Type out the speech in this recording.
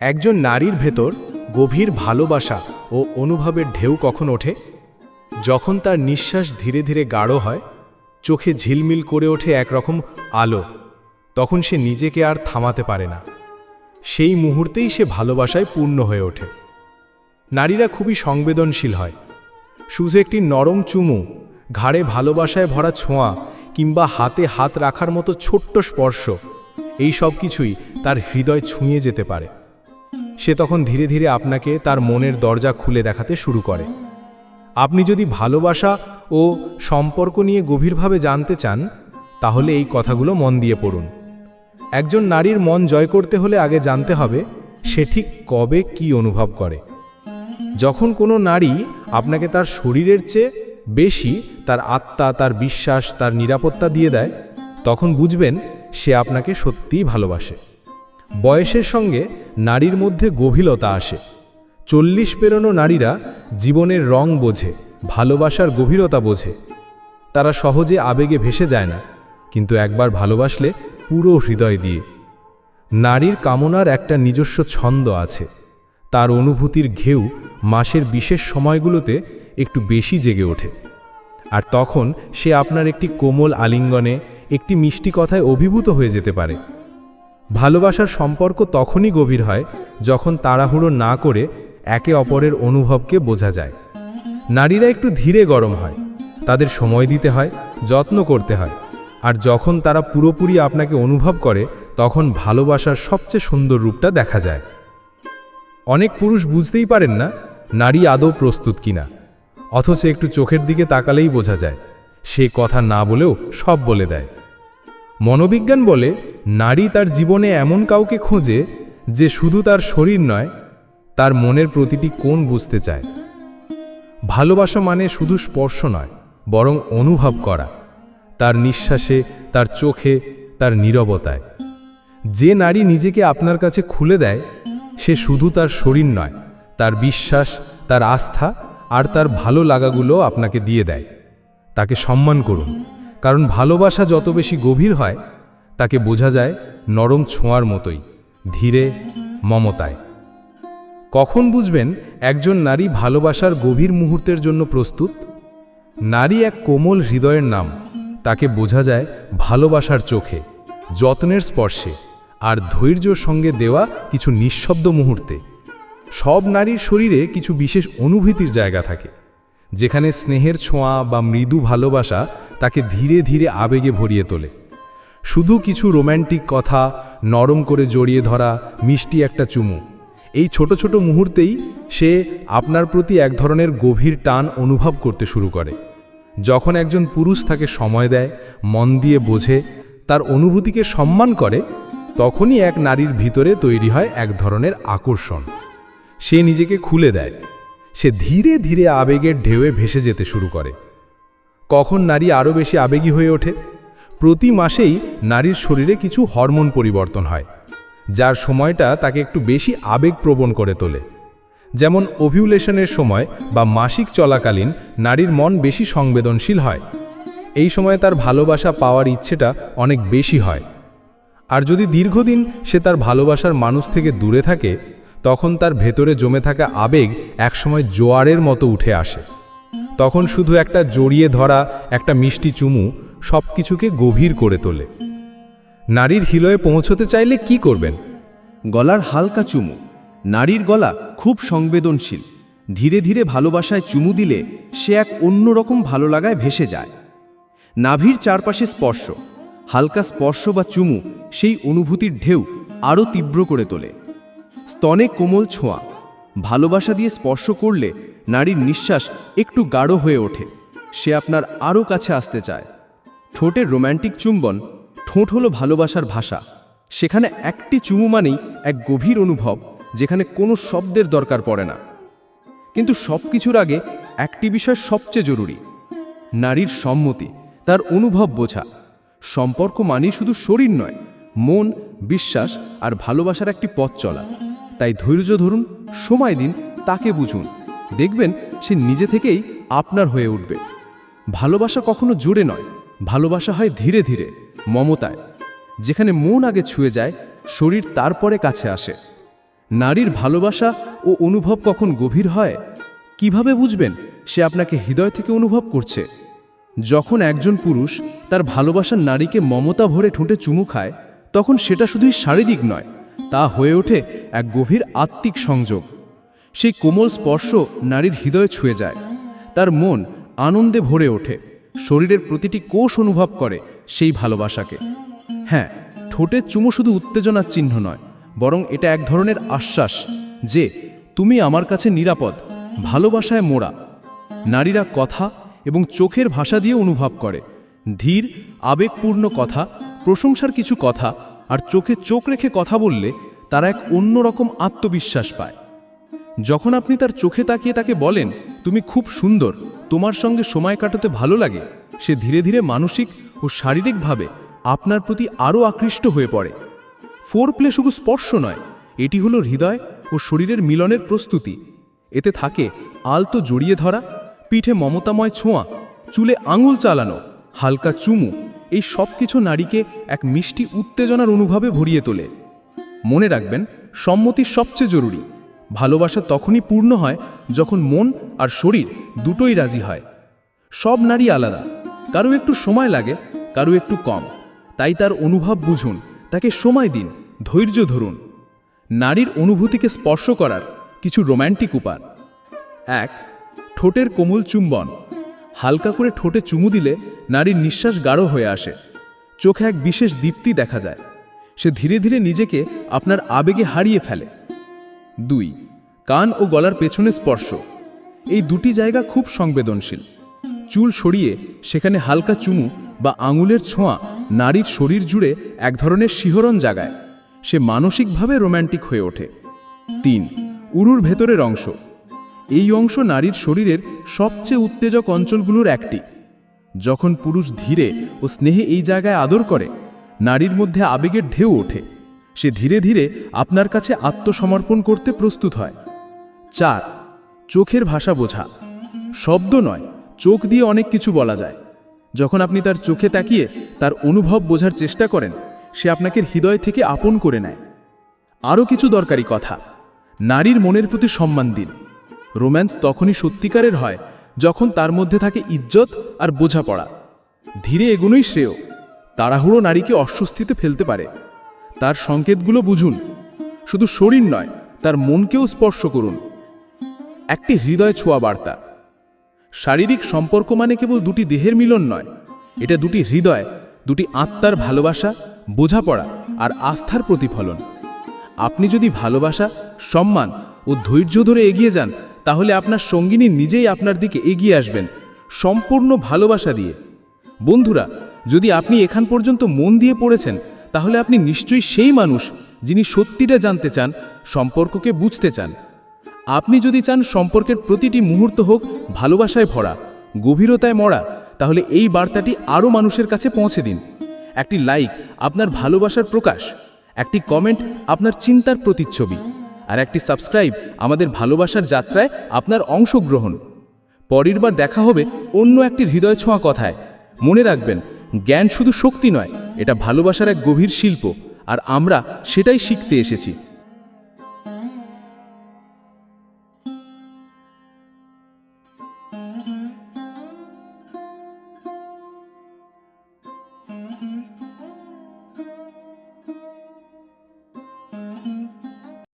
একজন নারীর ভেতর গভীর ভালোবাসা ও অনুভবের ঢেউ কখন ওঠে? যখন তার নিঃশ্বাস ধীরে ধীরে গাঢ় হয়, চোখে ঝিলমিল করে ওঠে একরকম আলো, তখন সে নিজেকে আর থামাতে পারে না। সেই মুহূর্তেই সে ভালোবাসায় পূর্ণ হয়ে ওঠে। নারীরা খুবই সংবেদনশীল হয়। শুধু একটি নরম চুমু, ঘাড়ে ভালোবাসায় ভরা ছোঁয়া কিংবা হাতে হাত রাখার মতো ছোট্ট স্পর্শ, এই সব কিছুই তার হৃদয় ছুঁয়ে যেতে পারে। সে তখন ধীরে ধীরে আপনাকে তার মনের দরজা খুলে দেখাতে শুরু করে। আপনি যদি ভালোবাসা ও সম্পর্ক নিয়ে গভীরভাবে জানতে চান, তাহলে এই কথাগুলো মন দিয়ে পড়ুন। একজন নারীর মন জয় করতে হলে আগে জানতে হবে, সে ঠিক কবে কি অনুভব করে। যখন কোনো নারী আপনাকে তার শরীরের চেয়ে বেশি তার আত্মা, তার বিশ্বাস, তার নিরাপত্তা দিয়ে দেয়, তখন বুঝবেন সে আপনাকে সত্যিই ভালোবাসে। বয়সের সঙ্গে নারীর মধ্যে গভীরতা আসে। চল্লিশ পেরোনো নারীরা জীবনের রং বোঝে, ভালোবাসার গভীরতা বোঝে। তারা সহজে আবেগে ভেসে যায় না, কিন্তু একবার ভালোবাসলে পুরো হৃদয় দিয়ে। নারীর কামনার একটা নিজস্ব ছন্দ আছে। তার অনুভূতির ঘেউ মাসের বিশেষ সময়গুলোতে একটু বেশি জেগে ওঠে। আর তখন সে আপনার একটি কোমল আলিঙ্গনে, একটি মিষ্টি কথায় অভিভূত হয়ে যেতে পারে। ভালোবাসার সম্পর্ক তখনই গভীর হয় যখন তাড়াহুড়ো না করে একে অপরের অনুভবকে বোঝা যায়। নারীরা একটু ধীরে গরম হয়, তাদের সময় দিতে হয়, যত্ন করতে হয়, আর যখন তারা পুরোপুরি আপনাকে অনুভব করে, তখন ভালোবাসার সবচেয়ে সুন্দর রূপটা দেখা যায়। অনেক পুরুষ বুঝতেই পারেন না, নারী আদৌ প্রস্তুত কিনা, অথচ একটু চোখের দিকে তাকালেই বোঝা যায়, সে কথা না বলেও সব বলে দেয়। মনোবিজ্ঞান বলে, নারী তার জীবনে এমন কাউকে খোঁজে যে শুধু তার শরীর নয়, তার মনের প্রতিটি কোণ বুঝতে চায়। ভালোবাসা মানে শুধু স্পর্শ নয়, বরং অনুভব করা। তার নিঃশ্বাসে, তার চোখে, তার নীরবতায়। যে নারী নিজেকে আপনার কাছে খুলে দেয়, সে শুধু তার শরীর নয়, তার বিশ্বাস, তার আস্থা আর তার ভালো লাগাগুলো আপনাকে দিয়ে দেয়। তাকে সম্মান করুন। কারণ ভালোবাসা যত বেশি গভীর হয়, তাকে বোঝা যায় নরম ছোঁয়ার মতোই, ধীরে, মমতায়। কখন বুঝবেন একজন নারী ভালোবাসার গভীর মুহূর্তের জন্য প্রস্তুত? নারী এক কোমল হৃদয়ের নাম, তাকে বোঝা যায় ভালোবাসার চোখে, যত্নের স্পর্শে, আর ধৈর্যর সঙ্গে দেওয়া কিছু নিঃশব্দ মুহূর্তে। সব নারীর শরীরে কিছু বিশেষ অনুভূতির জায়গা থাকে। যেখানে স্নেহের ছোঁয়া বা মৃদু ভালোবাসা তাকে ধীরে ধীরে আবেগে ভরিয়ে তোলে। শুধু কিছু রোম্যান্টিক কথা নরম করে জড়িয়ে ধরা, মিষ্টি একটা চুমু। এই ছোট ছোট মুহূর্তেই সে আপনার প্রতি এক ধরনের গভীর টান অনুভব করতে শুরু করে। যখন একজন পুরুষ তাকে সময় দেয়, মন দিয়ে বোঝে, তার অনুভূতিকে সম্মান করে, তখনই এক নারীর ভিতরে তৈরি হয় এক ধরনের আকর্ষণ। সে নিজেকে খুলে দেয়। সে ধীরে ধীরে আবেগের ঢেউয়ে ভেসে যেতে শুরু করে। কখন নারী আরও বেশি আবেগী হয়ে ওঠে, প্রতি মাসেই নারীর শরীরে কিছু হরমোন পরিবর্তন হয়, যার সময়টা তাকে একটু বেশি আবেগপ্রবণ করে তোলে। যেমন ওভিউলেশনের সময় বা মাসিক চলাকালীন নারীর মন বেশি সংবেদনশীল হয়। এই সময় তার ভালোবাসা পাওয়ার ইচ্ছেটা অনেক বেশি হয়। আর যদি দীর্ঘদিন সে তার ভালোবাসার মানুষ থেকে দূরে থাকে তখন তার ভেতরে জমে থাকা আবেগ একসময় জোয়ারের মতো উঠে আসে। তখন শুধু একটা জড়িয়ে ধরা, একটা মিষ্টি চুমু সব কিছুকে গভীর করে তোলে। নারীর হিলয়ে পৌঁছতে চাইলে কি করবেন? গলার হালকা চুমু। নারীর গলা খুব সংবেদনশীল। ধীরে ধীরে ভালোবাসায় চুমু দিলে সে এক অন্যরকম ভালো লাগায় ভেসে যায়। নাভির চারপাশে স্পর্শ। হালকা স্পর্শ বা চুমু সেই অনুভূতির ঢেউ আরও তীব্র করে তোলে। স্তনে কোমল ছোঁয়া। ভালোবাসা দিয়ে স্পর্শ করলে নারীর নিঃশ্বাস একটু গাঢ় হয়ে ওঠে। সে আপনার আরও কাছে আসতে চায়। ঠোঁটের রোম্যান্টিক চুম্বন, ঠোঁট হলো ভালোবাসার ভাষা। সেখানে একটি চুমু মানেই এক গভীর অনুভব, যেখানে কোনো শব্দের দরকার পড়ে না। কিন্তু সব কিছুর আগে একটি বিষয় সবচেয়ে জরুরি। নারীর সম্মতি, তার অনুভব বোঝা। সম্পর্ক মানেই শুধু শরীর নয়, মন, বিশ্বাস আর ভালোবাসার একটি পথ চলা। তাই ধৈর্য ধরুন, সময় দিন, তাকে বুঝুন। দেখবেন সে নিজে থেকেই আপনার হয়ে উঠবে। ভালোবাসা কখনো জোরে নয়, ভালোবাসা হয় ধীরে ধীরে, মমতায়। যেখানে মন আগে ছুঁয়ে যায়, শরীর তারপরে কাছে আসে। নারীর ভালোবাসা ও অনুভব কখন গভীর হয়, কীভাবে বুঝবেন সে আপনাকে হৃদয় থেকে অনুভব করছে? যখন একজন পুরুষ তার ভালোবাসার নারীকে মমতা ভরে ঠোঁটে চুমু খায়, তখন সেটা শুধুই শারীরিক নয় তা হয়ে ওঠে এক গভীর আত্মিক সংযোগ। সেই কোমল স্পর্শ নারীর হৃদয়ে ছুঁয়ে যায়। তার মন আনন্দে ভরে ওঠে। শরীরের প্রতিটি কোষ অনুভব করে সেই ভালোবাসাকে। হ্যাঁ ঠোঁটের চুমো শুধু উত্তেজনার চিহ্ন নয়, বরং এটা এক ধরনের আশ্বাস যে তুমি আমার কাছে নিরাপদ, ভালোবাসায় মোড়া। নারীরা কথা এবং চোখের ভাষা দিয়ে অনুভব করে। ধীর, আবেগপূর্ণ কথা, প্রশংসার কিছু কথা আর চোখে চোখ রেখে কথা বললে তারা এক অন্যরকম আত্মবিশ্বাস পায়। যখন আপনি তার চোখে তাকিয়ে তাকে বলেন, তুমি খুব সুন্দর, তোমার সঙ্গে সময় কাটাতে ভালো লাগে সে ধীরে ধীরে মানসিক ও শারীরিকভাবে আপনার প্রতি আরও আকৃষ্ট হয়ে পড়ে। ফোর প্লে শুধু স্পর্শ নয়, এটি হলো হৃদয় ও শরীরের মিলনের প্রস্তুতি। এতে থাকে আলতো জড়িয়ে ধরা, পিঠে মমতাময় ছোঁয়া, চুলে আঙুল চালানো, হালকা চুমু এই সব কিছু নারীকে এক মিষ্টি উত্তেজনার অনুভবে ভরিয়ে তোলে। মনে রাখবেন, সম্মতি সবচেয়ে জরুরি। ভালোবাসা তখনই পূর্ণ হয় যখন মন আর শরীর দুটোই রাজি হয়। সব নারী আলাদা। কারও একটু সময় লাগে, কারও একটু কম। তাই তার অনুভব বুঝুন, তাকে সময় দিন, ধৈর্য ধরুন। নারীর অনুভূতিকে স্পর্শ করার কিছু রোম্যান্টিক উপার এক, ঠোঁটের কোমল চুম্বন। হালকা করে ঠোঁটে চুমু দিলে নারীর নিঃশ্বাস গাঢ় হয়ে আসে। চোখে এক বিশেষ দীপ্তি দেখা যায়। সে ধীরে ধীরে নিজেকে আপনার আবেগে হারিয়ে ফেলে। দুই, কান ও গলার পেছনে স্পর্শ। এই দুটি জায়গা খুব সংবেদনশীল। চুল সরিয়ে সেখানে হালকা চুমু বা আঙুলের ছোঁয়া নারীর শরীর জুড়ে এক ধরনের শিহরণ জাগায়। সে মানসিকভাবে রোম্যান্টিক হয়ে ওঠে। তিন, উরুর ভেতরের অংশ। এই অংশ নারীর শরীরের সবচেয়ে উত্তেজক অঞ্চলগুলোর একটি। যখন পুরুষ ধীরে ও স্নেহে এই জায়গায় আদর করে, নারীর মধ্যে আবেগের ঢেউ ওঠে। সে ধীরে ধীরে আপনার কাছে আত্মসমর্পণ করতে প্রস্তুত হয়। চার, চোখের ভাষা বোঝা। শব্দ নয়, চোখ দিয়ে অনেক কিছু বলা যায়। যখন আপনি তার চোখে তাকিয়ে তার অনুভব বোঝার চেষ্টা করেন, সে আপনাকে হৃদয় থেকে আপন করে নেয়। আরও কিছু দরকারি কথা। নারীর মনের প্রতি সম্মান দিন। রোম্যান্স তখনই সত্যিকারের হয়, যখন তার মধ্যে থাকে ইজ্জত আর বোঝাপড়া। ধীরে এগুনোই শ্রেয়। তাড়াহুড়ো নারীকে অস্বস্তিতে ফেলতে পারে। তার সংকেতগুলো বুঝুন। শুধু শরীর নয়, তার মনকেও স্পর্শ করুন। একটি হৃদয় ছোঁয়া বার্তা। শারীরিক সম্পর্ক মানে কেবল দুটি দেহের মিলন নয়, এটা দুটি হৃদয়, দুটি আত্মার ভালোবাসা, বোঝাপড়া আর আস্থার প্রতিফলন। আপনি যদি ভালোবাসা, সম্মান ও ধৈর্য ধরে এগিয়ে যান তাহলে আপনার সঙ্গিনী নিজেই আপনার দিকে এগিয়ে আসবেন, সম্পূর্ণ ভালোবাসা দিয়ে। বন্ধুরা, যদি আপনি এখান পর্যন্ত মন দিয়ে পড়েছেন, তাহলে আপনি নিশ্চয়ই সেই মানুষ যিনি সত্যিটা জানতে চান, সম্পর্ককে বুঝতে চান। আপনি যদি চান সম্পর্কের প্রতিটি মুহূর্ত হোক ভালোবাসায় ভরা, গভীরতায় মরা, তাহলে এই বার্তাটি আরও মানুষের কাছে পৌঁছে দিন। একটি লাইক আপনার ভালোবাসার প্রকাশ, একটি কমেন্ট আপনার চিন্তার প্রতিচ্ছবি। আর একটি সাবস্ক্রাইব আমাদের ভালোবাসার যাত্রায় আপনার অংশগ্রহণ। পরের বার দেখা হবে অন্য একটি হৃদয় ছোঁয়া কথায়। মনে রাখবেন, জ্ঞান শুধু শক্তি নয়, এটা ভালোবাসার এক গভীর শিল্প, আর আমরা সেটাই শিখতে এসেছি।